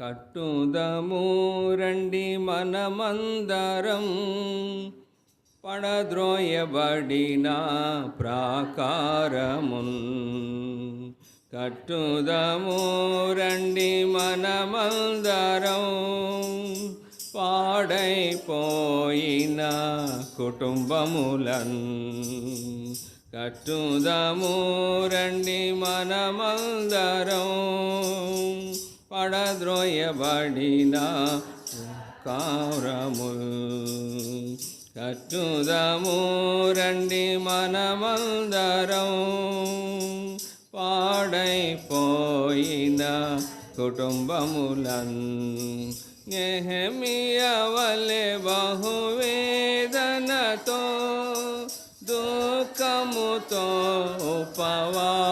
కట్టుదము రండి మనమందరం పడద్రోయబడిన ప్రాకారమున్ కట్టుదము రండి మనమందరం పాడైపోయిన కుటుంబములన్ కట్టుదము రండి మనమందరం పడద్రోయబడిన కారముల్ కట్టుదము రండి మనమందరం. పాడైపోయిన కుటుంబములన్ నెహమియవలె బహువేదనతో దుఃఖముతో ఉపవాసముండి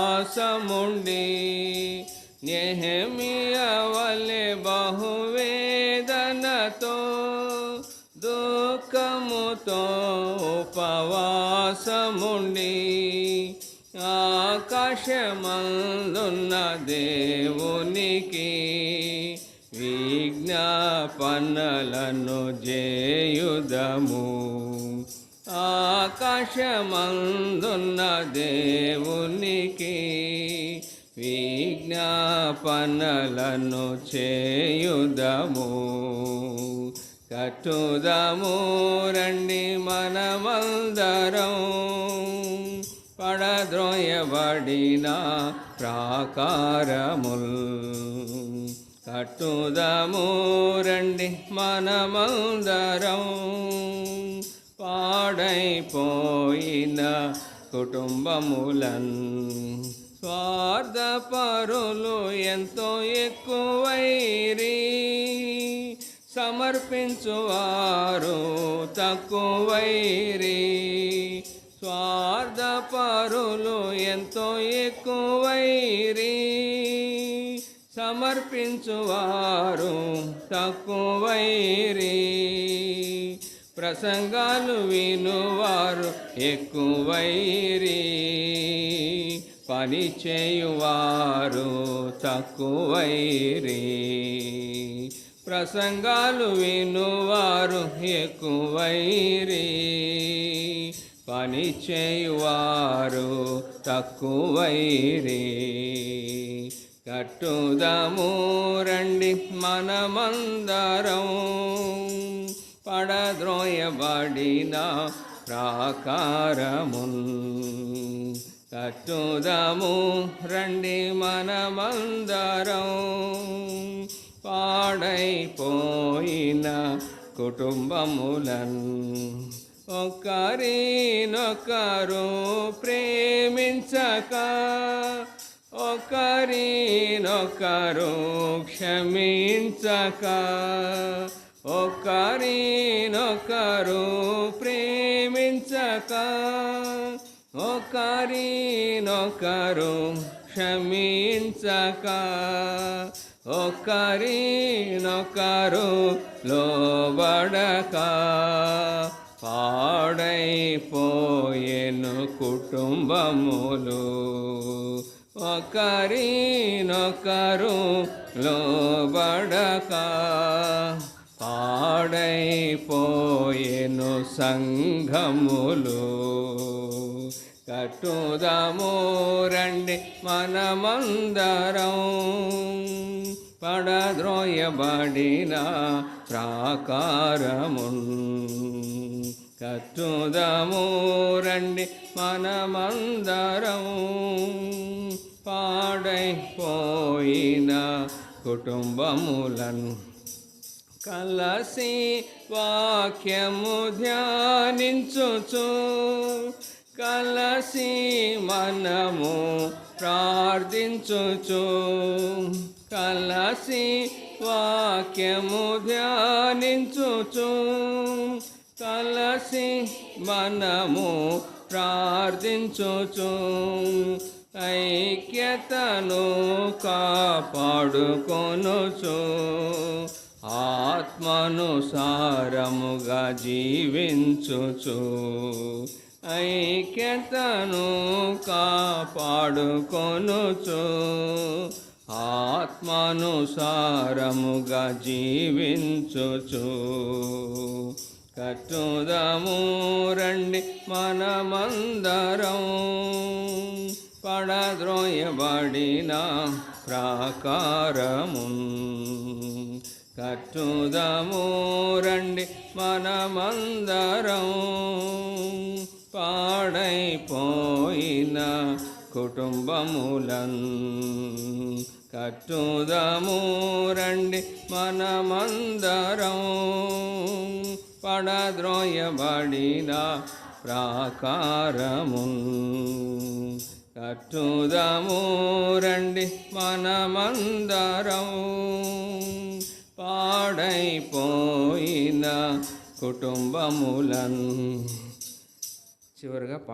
తో ఉపవాసముండి ఆకాశమందున్న దేవునికి విజ్ఞాపనలను జేయుదము. ఆకాశమందున్న దేవునికి విజ్ఞాపనలను చేయుదము. కట్టుదము రండి మనమందరం. పడద్రోయబడిన ప్రాకారముల్. కట్టుదము రండి మనమందరం. పాడైపోయిన కుటుంబములన్. స్వార్థపరులు ఎంతో ఎక్కువైరీ. సమర్పించువారు తక్కువైరి స్వార్థపరులు ఎంతో ఎక్కువైరి సమర్పించువారు తక్కువైరి ప్రసంగాలు వినువారు ఎక్కువైరి పని చేయువారు తక్కువైరీ ప్రసంగాలు వినువారు ఎక్కువైరి పని చేయువారు తక్కువైరి. కట్టుదము రండి మనమందరం పడద్రోయబడిన ప్రాకారమున్. కట్టుదము రండి మనమందరం పాడైపోయిన కుటుంబములన్ ఒకరినొకరు ప్రేమించక ఒకరినొకరు క్షమించక ఒకరినొకరు ప్రేమించక ఒకరినొకరు క్షమించక. ఒకరినొకరు లోబడక. పాడైపోయేను కుటుంబములు. ఒకరినొకరు లోబడక. పాడైపోయేను సంఘములు. కట్టుదము రండి మనమందరం. పడద్రోయబడిన ప్రాకారమున్ కట్టుదము రండి మనమందరం. పాడైపోయిన కుటుంబములను కలసి వాక్యము ధ్యానించుచు కలసి మనము ప్రార్థించుచు. కలసి వాక్యము ధ్యానించుచు. కలసి మనము ప్రార్థించుచు. ఐక్యతను కాపాడుకొనుచు. ఆత్మనుసారముగా జీవించుచు. ఐక్యతను కాపాడుకొనుచు ఆత్మానుసారముగా జీవించుచు. కట్టుదము రండి మనమందరం పడద్రోయబడిన ప్రాకారము. కట్టుదము రండి మనమందరం పాడైపోయిన కుటుంబములన్ కట్టుదము రండి మనమందరం పడద్రోయబడిన ప్రాకారము కట్టుదము రండి మనమందరం పాడైపోయిన కుటుంబములన్ చివరిగా పా